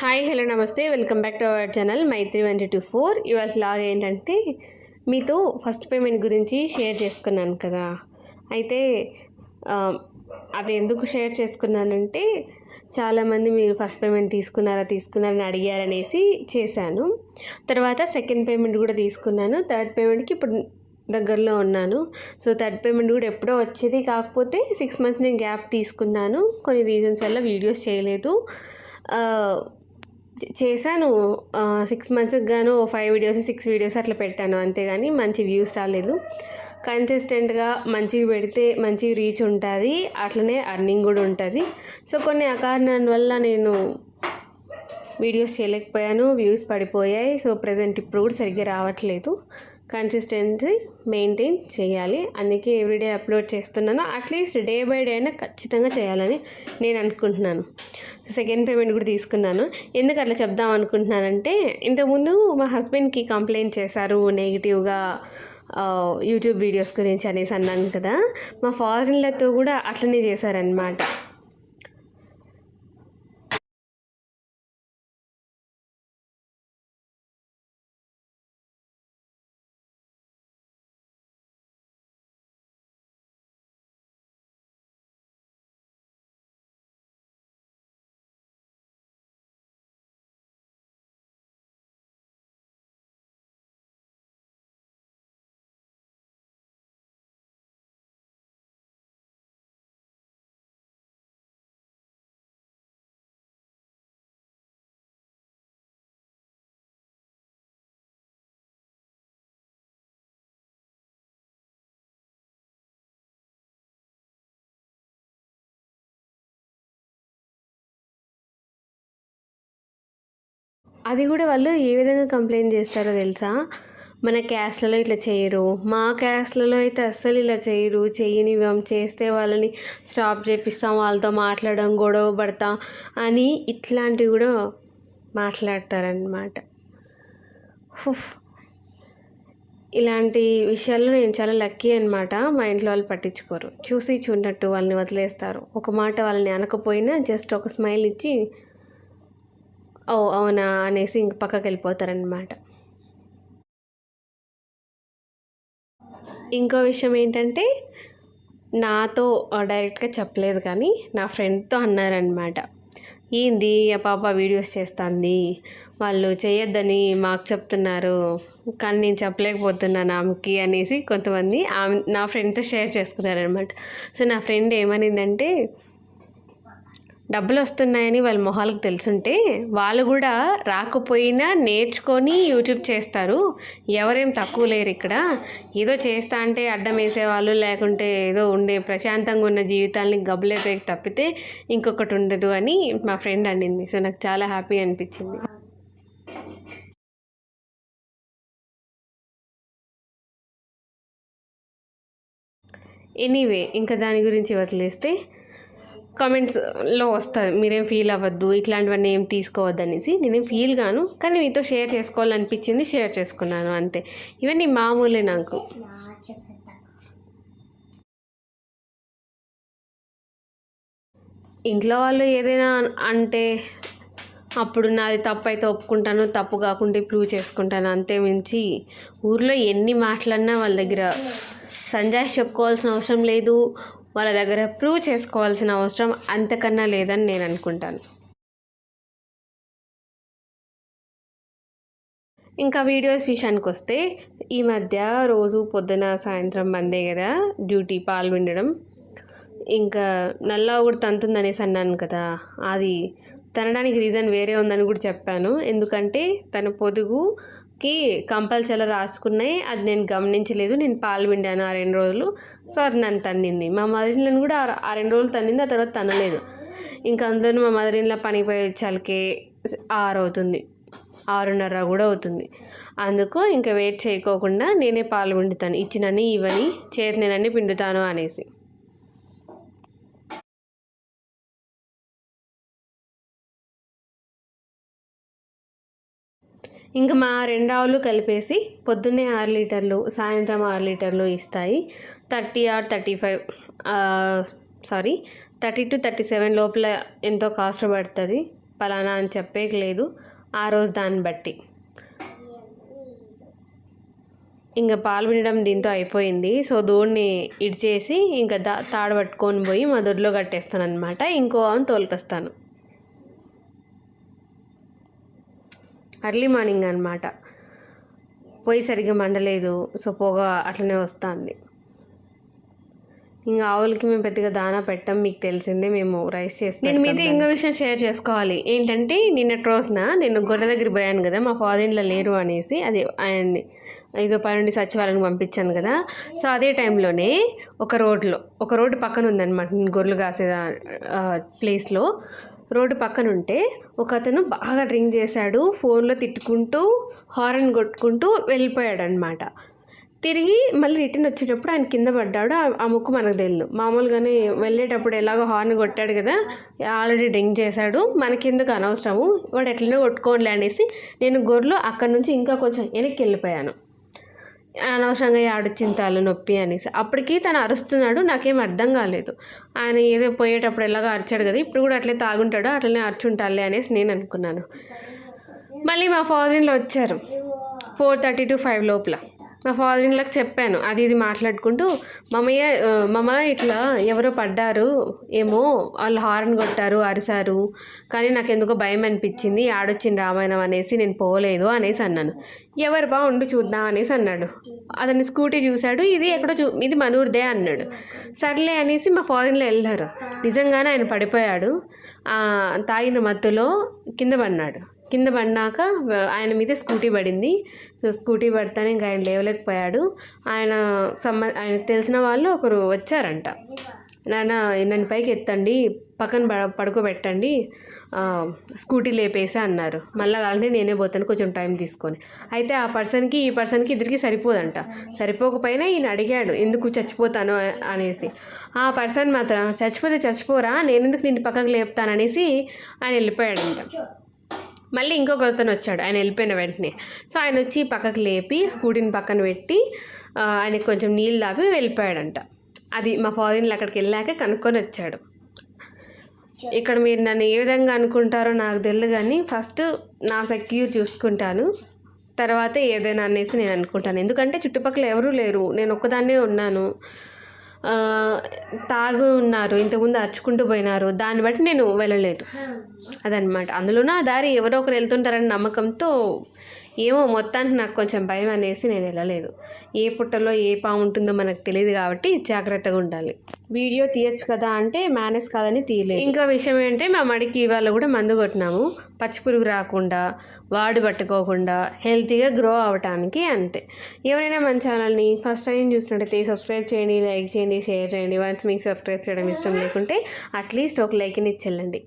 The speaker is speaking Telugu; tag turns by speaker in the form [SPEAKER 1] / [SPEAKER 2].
[SPEAKER 1] హాయ్ హలో నమస్తే. Welcome back to our channel Maitri one two four. ఇవాళ లాగ్ ఏంటంటే మీతో ఫస్ట్ పేమెంట్ గురించి షేర్ చేసుకున్నాను కదా. అయితే అది ఎందుకు షేర్ చేసుకున్నానంటే చాలామంది మీరు ఫస్ట్ పేమెంట్ తీసుకున్నారా తీసుకున్నారని అడిగారనేసి చేశాను. తర్వాత సెకండ్ పేమెంట్ కూడా తీసుకున్నాను. థర్డ్ పేమెంట్కి ఇప్పుడు దగ్గరలో ఉన్నాను. సో థర్డ్ పేమెంట్ కూడా ఎప్పుడో వచ్చేది కాకపోతే సిక్స్ మంత్స్ నేను గ్యాప్ తీసుకున్నాను. కొన్ని రీజన్స్ వల్ల వీడియోస్ చేయలేదు. చేశాను. సిక్స్ మంత్స్కి గాను ఫైవ్ వీడియోస్ సిక్స్ వీడియోస్ అట్లా పెట్టాను అంతేగాని మంచి వ్యూస్ రాలేదు. కన్సిస్టెంట్గా మంచిగా పెడితే మంచి రీచ్ ఉంటుంది. అట్లనే అర్నింగ్ కూడా ఉంటుంది. సో కొన్ని అకారణాల వల్ల నేను వీడియోస్ చేయలేకపోయాను. వ్యూస్ పడిపోయాయి. సో ప్రజెంట్ ఇప్పుడు కూడా సరిగ్గా రావట్లేదు. కన్సిస్టెన్సీ మెయింటైన్ చేయాలి. అందుకే ఎవ్రీడే అప్లోడ్ చేస్తున్నాను. At least day by day అయినా ఖచ్చితంగా చేయాలని నేను అనుకుంటున్నాను. సో సెకండ్ పేమెంట్ కూడా తీసుకున్నాను. ఎందుకు అట్లా చెప్దాం అనుకుంటున్నానంటే ఇంతకుముందు మా హస్బెండ్కి కంప్లైంట్ చేశారు నెగిటివ్గా యూట్యూబ్ వీడియోస్ గురించి అనేసి అన్నాను కదా. మా ఫాదర్లతో కూడా అట్లనే చేశారనమాట అది కూడా వాళ్ళు ఏ విధంగా కంప్లైంట్ చేస్తారో తెలుసా? మన క్యాస్ట్లలో ఇట్లా చేయరు. మా క్యాస్ట్లలో అయితే అస్సలు ఇలా చేయరు. చేయనివ్వం చేస్తే వాళ్ళని స్టాప్ చేపిస్తాం వాళ్ళతో మాట్లాడడం గొడవ పడతాం అని ఇట్లాంటివి కూడా మాట్లాడతారనమాట ఇలాంటి విషయాల్లో నేను చాలా లక్కీ అనమాట మా ఇంట్లో వాళ్ళు పట్టించుకోరు. చూసి చూడనట్టు వాళ్ళని వదిలేస్తారు. ఒక మాట వాళ్ళని అనకపోయినా జస్ట్ ఒక స్మైల్ ఇచ్చి ఓ అవునా అనేసి ఇంక పక్కకి వెళ్ళిపోతారనమాట ఇంకో విషయం ఏంటంటే నాతో డైరెక్ట్గా చెప్పలేదు కానీ నా ఫ్రెండ్తో అన్నారనమాట ఏంది ఆ పాప వీడియోస్ చేస్తుంది? వాళ్ళు చేయొద్దని మాకు చెప్తున్నారు. కానీ నేను చెప్పలేకపోతున్నాను ఆమెకి అనేసి కొంతమంది ఆమె నా ఫ్రెండ్తో షేర్ చేసుకున్నారనమాట సో నా ఫ్రెండ్ ఏమనిందంటే డబ్బులు వస్తున్నాయని వాళ్ళ మొహాలకు తెలుసుంటే వాళ్ళు కూడా రాకపోయినా నేర్చుకొని యూట్యూబ్ చేస్తారు. ఎవరేం తక్కువ లేరు ఇక్కడ. ఏదో చేస్తా అంటే అడ్డం వేసేవాళ్ళు లేకుంటే ఏదో ఉండే ప్రశాంతంగా ఉన్న జీవితాలని గబ్బులేపేకి తప్పితే ఇంకొకటి ఉండదు అని మా ఫ్రెండ్ అనింది. సో నాకు చాలా హ్యాపీ అనిపించింది. ఎనీవే ఇంకా దాని గురించి వదిలేస్తే కామెంట్స్లో వస్తుంది మీరేం ఫీల్ అవ్వద్దు ఇట్లాంటివన్నీ ఏం తీసుకోవద్దు అనేసి. నేనేం ఫీల్ గాను కానీ మీతో షేర్ చేసుకోవాలనిపించింది షేర్ చేసుకున్నాను అంతే. ఇవన్నీ మామూలే నాకు. ఇంట్లో వాళ్ళు ఏదైనా అంటే అప్పుడు నాది తప్పు అయితే ఒప్పుకుంటాను తప్పు కాకుండా ప్రూవ్ చేసుకుంటాను అంతే మించి ఊర్లో ఎన్ని మాటలన్నా వాళ్ళ దగ్గర సంజాయిష్ చెప్పుకోవాల్సిన అవసరం లేదు. వాళ్ళ దగ్గర ప్రూవ్ చేసుకోవాల్సిన అవసరం అంతకన్నా లేదని నేను అనుకుంటాను. ఇంకా వీడియోస్ విషయానికి వస్తే ఈ మధ్య రోజు పొద్దున సాయంత్రం మందే కదా డ్యూటీ పాలు వినడం ఇంకా నల్లా కూడా తంతుంది అనేసి అన్నాను కదా అది తనడానికి రీజన్ వేరే ఉందని కూడా చెప్పాను. ఎందుకంటే తన పొదుగు కి కంపల్సరీ రాసుకున్నాయి. అది నేను గమనించలేదు. నేను పాలు పిండాను ఆ రెండు రోజులు. సో అది నన్ను తన్నింది. మా మదరిన్లను కూడా ఆ- రెండు రోజులు తన్నింది. ఆ తర్వాత తనలేదు. ఇంకా అందులోనూ మా మదరిన్లో పనికి పోయి ఆరు అవుతుంది ఆరున్నర కూడా అవుతుంది. అందుకు ఇంకా వెయిట్ చేయకోకుండా నేనే పాలు పిండుతాను. ఇచ్చినని ఇవని చేతినని పిండుతాను అనేసి. ఇంకా మా రెండు ఆవులు కలిపేసి పొద్దున్నే ఆరు లీటర్లు సాయంత్రం ఆరు లీటర్లు ఇస్తాయి. Thirty or thirty five sorry thirty two thirty seven లోపల ఎంతో కాస్ట్ పడుతుంది. పలానా అని చెప్పేకి లేదు. ఆ రోజు దాన్ని బట్టి. ఇంకా పాలు వినడం దీంతో అయిపోయింది. సో దూడిని ఇడిచేసి ఇంకా దా తాడు పట్టుకొని పోయి మా దొడ్లో కట్టేస్తాను అనమాట ఇంకో ఆవును తోలుకొస్తాను. అర్లీ మార్నింగ్ అనమాట పొయ్యి సరిగ్గా మండలేదు. సో పొగ అట్లనే వస్తుంది. ఇంకా ఆవులకి మేము పెద్దగా దానా పెట్టాం. మీకు తెలిసిందే మేము రైస్ చేసి నేను మీతో ఇంకో విషయం షేర్ చేసుకోవాలి. ఏంటంటే నిన్నటి రోజున నేను గొర్రె దగ్గర పోయాను కదా మా ఫాదర్ ఇంట్లో లేరు అనేసి అది ఆయన్ని ఏదో పని నుండి సచివాలయానికి పంపించాను కదా. సో అదే టైంలోనే ఒక రోడ్లో ఒక రోడ్డు పక్కన ఉందన్నమాట. నేను గొర్రెలు కాసే ప్లేస్లో రోడ్డు పక్కన ఉంటే ఒక అతను బాగా డ్రింక్ చేశాడు ఫోన్లో తిట్టుకుంటూ హారన్ కొట్టుకుంటూ వెళ్ళిపోయాడు అనమాట తిరిగి మళ్ళీ రిటర్న్ వచ్చేటప్పుడు ఆయన కింద పడ్డాడు. ఆ- ముక్కు మనకు తెలియదు మామూలుగానే వెళ్ళేటప్పుడు ఎలాగో హార్న్ కొట్టాడు కదా ఆల్రెడీ డ్రింక్ చేశాడు. మనకెందుకు అనవసరము? వాడు ఎట్లనో కొట్టుకోండి అనేసి నేను గొర్రెలో అక్కడి నుంచి ఇంకా కొంచెం వెనక్కి వెళ్ళిపోయాను. అనవసరంగా ఆడొచ్చిన చింతాలు నొప్పి అనేసి. అప్పటికి తను అరుస్తున్నాడు నాకేం అర్థం కాలేదు. ఆయన ఏదో పోయేటప్పుడు ఎలాగో అరిచాడు కదా ఇప్పుడు కూడా అట్లే తాగుంటాడు అట్లనే అరుచుంటాలే అనేసి నేను అనుకున్నాను. మళ్ళీ మా ఫాదర్ ఇన్లో వచ్చారు ఫోర్ థర్టీ టు ఫైవ్ లోపల. మా ఫాదర్ ఇన్లోకి చెప్పాను. అది ఇది మాట్లాడుకుంటూ మమ్మయ్య మమ్మ ఇట్లా ఎవరో పడ్డారు ఏమో వాళ్ళు హార్న్ కొట్టారు అరిశారు కానీ నాకు ఎందుకో భయం అనిపించింది ఆడొచ్చింది రామాయణం అనేసి నేను పోలేదు అనేసి అన్నాను. ఎవరు బా ఉండు చూద్దాం అనేసి అన్నాడు. అతని స్కూటీ చూశాడు ఇది ఎక్కడో చూ ఇది మనూర్దే అన్నాడు. సర్లే అనేసి మా ఫాదర్లో వెళ్ళారు. నిజంగానే ఆయన పడిపోయాడు. తాగిన మత్తులో కింద పడినాడు. కింద పడినాక ఆయన మీద స్కూటీ పడింది. సో స్కూటీ పడితేనే ఇంకా ఆయన లేవలేకపోయాడు. ఆయన సంబ ఆయనకు తెలిసిన వాళ్ళు ఒకరు వచ్చారంట. నాన్న నన్ను పైకి ఎత్తండి పక్కన పడ పడుకోబెట్టండి స్కూటీ లేపేసి అన్నారు. మళ్ళీ కావాలంటే నేనే పోతాను కొంచెం టైం తీసుకొని. అయితే ఆ పర్సన్కి ఈ పర్సన్కి ఇద్దరికి సరిపోదంట. సరిపోకపోయినా ఈయన అడిగాడు ఎందుకు చచ్చిపోతాను? అనేసి. ఆ పర్సన్ మాత్రం చచ్చిపోతే చచ్చిపోరా నేను ఎందుకు నిన్ను పక్కకు లేపుతాననేసి ఆయన వెళ్ళిపోయాడంట. మళ్ళీ ఇంకొక అతను వచ్చాడు ఆయన వెళ్ళిపోయిన వెంటనే. సో ఆయన వచ్చి పక్కకు లేపి స్కూటీని పక్కన పెట్టి ఆ, ఆయనకి కొంచెం నీళ్ళు దాపి వెళ్ళిపోయాడంట. అది మా ఫాదర్ని అక్కడికి వెళ్ళాక కనుక్కొని వచ్చాడు. ఇక్కడ మీరు నన్ను ఏ విధంగా అనుకుంటారో నాకు తెలియదు కానీ ఫస్ట్ నా సెక్యూర్ చూసుకుంటాను. తర్వాత ఏదైనా అనేసి నేను అనుకుంటాను. ఎందుకంటే చుట్టుపక్కల ఎవరూ లేరు. నేను ఒక్కదాన్నే ఉన్నాను. తాగు ఉన్నారు ఇంతకుముందు అరుచుకుంటూ పోయినారు. దాన్ని బట్టి నేను వెళ్ళలేదు. అదనమాట అందులోనూ ఆ దారి ఎవరో ఒకరు వెళ్తుంటారని నమ్మకంతో ఏమో మొత్తానికి నాకు కొంచెం భయం అనేసి నేను వెళ్ళలేదు. ఏ పుట్టలో ఏ పాము ఉంటుందో మనకు తెలియదు కాబట్టి జాగ్రత్తగా ఉండాలి. వీడియో తీయచ్చు కదా అంటే మేనేజ్ కాదని తీయలేదు. ఇంకా విషయం ఏంటంటే మా మడికి ఇవాళ కూడా మందు కొట్టినాము. పచ్చి పురుగు రాకుండా వాడు పట్టుకోకుండా హెల్తీగా గ్రో అవటానికి అంతే. ఎవరైనా మన ఛానల్ని ఫస్ట్ టైం చూసినట్టయితే సబ్స్క్రైబ్ చేయండి లైక్ చేయండి షేర్ చేయండి. వన్స్ మీకు సబ్స్క్రైబ్ చేయడం ఇష్టం లేకుంటే అట్లీస్ట్ ఒక లైక్ని ఇచ్చెళ్ళండి.